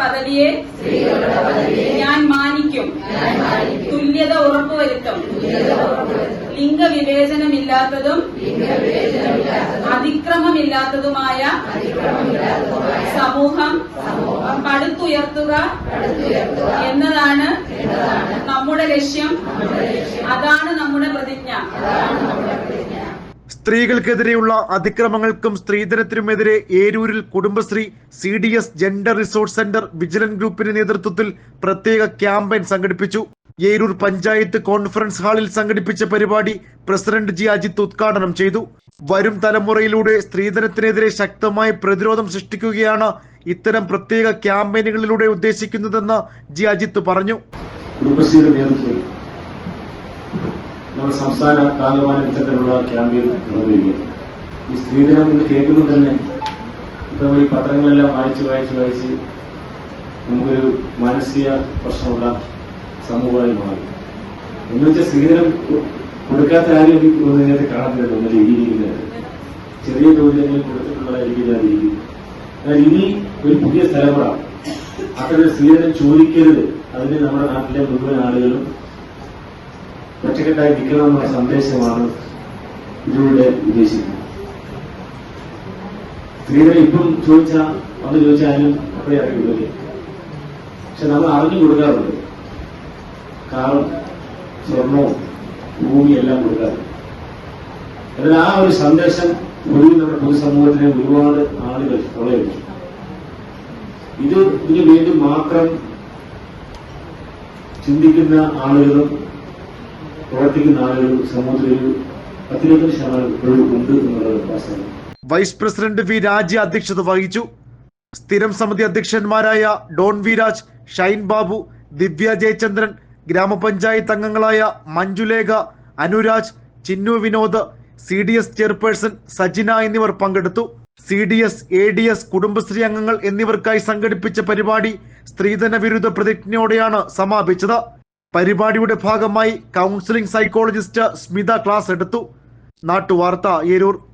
പദവിയെ ഞാൻ മാനിക്കും. തുല്യത ഉറപ്പുവരുത്തും. ലിംഗവിവേചനമില്ലാത്തതും അതിക്രമമില്ലാത്തതുമായ സമൂഹം പടുത്തുയർത്തുക എന്നതാണ് നമ്മുടെ ലക്ഷ്യം. അതാണ് നമ്മുടെ പ്രതിജ്ഞ. സ്ത്രീകൾക്കെതിരെയുള്ള അതിക്രമങ്ങൾക്കും സ്ത്രീധനത്തിനുമെതിരെ ഏരൂരിൽ Kudumbashree C D S gender resource centre vigilance ഗ്രൂപ്പിന്റെ നേതൃത്വത്തിൽ പ്രത്യേക ക്യാമ്പയിൻ സംഘടിപ്പിച്ചു. ഏരൂർ പഞ്ചായത്ത് കോൺഫറൻസ് ഹാളിൽ സംഘടിപ്പിച്ച പരിപാടി പ്രസിഡന്റ് ജി അജിത്ത് ഉദ്ഘാടനം ചെയ്തു. വരും തലമുറയിലൂടെ സ്ത്രീധനത്തിനെതിരെ ശക്തമായ പ്രതിരോധം സൃഷ്ടിക്കുകയാണ് ഇത്തരം പ്രത്യേക ക്യാമ്പയിനുകളിലൂടെ ഉദ്ദേശിക്കുന്നതെന്ന് ജി അജിത്ത് പറഞ്ഞു. നമ്മുടെ സംസ്ഥാന കാലമാന ഇത്തരത്തിലുള്ള ക്യാമ്പയിൻ നടന്നിരിക്കുന്നത് ഈ സ്ത്രീധനം എന്ന് കേൾക്കുമ്പോൾ തന്നെ ഇപ്പൊ ഈ പത്രങ്ങളെല്ലാം വായിച്ച് വായിച്ച് വായിച്ച് നമുക്കൊരു മാനസിക പ്രശ്നമുള്ള സമൂഹമായി മാറി. എന്ന് വെച്ചാൽ സ്ത്രീധനം കൊടുക്കാത്ത ആരും ഇതിനകത്ത് ഒന്നിൽ ഇരിക്കുന്നത് ചെറിയ ജോലിയെങ്കിലും രീതിയിലാണ് രീതി. എന്നാൽ ഇനി ഒരു പുതിയ തലമുറ. അത്തരം സ്ത്രീധനം ചോദിക്കരുത്. അതിന് നമ്മുടെ നാട്ടിലെ മുഴുവൻ ആളുകളും ഒറ്റക്കെട്ടായി നിൽക്കണമെന്നുള്ള സന്ദേശമാണ് ഇതിലൂടെ ഉദ്ദേശിക്കുന്നത്. സ്ത്രീകൾ ഇപ്പം ചോദിച്ചാൽ വന്ന് ചോദിച്ചാലും അപ്പോഴേ അറിയുള്ളൂ പക്ഷെ നമ്മൾ അറിഞ്ഞു കൊടുക്കാറുണ്ട്. കാറും സ്വർണവും ഭൂമിയെല്ലാം കൊടുക്കാറുണ്ട്. എന്നാൽ ആ ഒരു സന്ദേശം പൊതുവെ നമ്മുടെ പൊതുസമൂഹത്തിനെ ഒരുപാട് ആളുകൾ കൊള്ളയടിച്ചു. ഇത് ഇതിനു വേണ്ടി മാത്രം ചിന്തിക്കുന്ന ആളുകളും പ്രവർത്തിക്കുന്ന ആളുകൾ സമൂഹത്തിൽ ഒരു ശതമാനം ഉണ്ട് എന്നുള്ളത് വാസ്തവം. വൈസ് പ്രസിഡന്റ് വി രാജ അധ്യക്ഷത വഹിച്ചു. സ്ഥിരം സമിതി അധ്യക്ഷന്മാരായ ഡോൺ വിരാജ് ഷൈൻ ബാബു ദിവ്യ ജയചന്ദ്രൻ ഗ്രാമപഞ്ചായത്ത് അംഗങ്ങളായ Manjulekha Anuraj Chinnu Vinod C D S chairperson Sajina എന്നിവർ പങ്കെടുത്തു. C D S A D S Kudumbashree അംഗങ്ങൾ എന്നിവർക്കായി സംഘടിപ്പിച്ച പരിപാടി സ്ത്രീധന വിരുദ്ധ പ്രതിജ്ഞയോടെയാണ് സമാപിച്ചത്. പരിപാടിയുടെ ഭാഗമായി കൗൺസിലിംഗ് സൈക്കോളജിസ്റ്റ് സ്മിത ക്ലാസ് എടുത്തു. നാട്ടുവാർത്ത ഏരൂർ.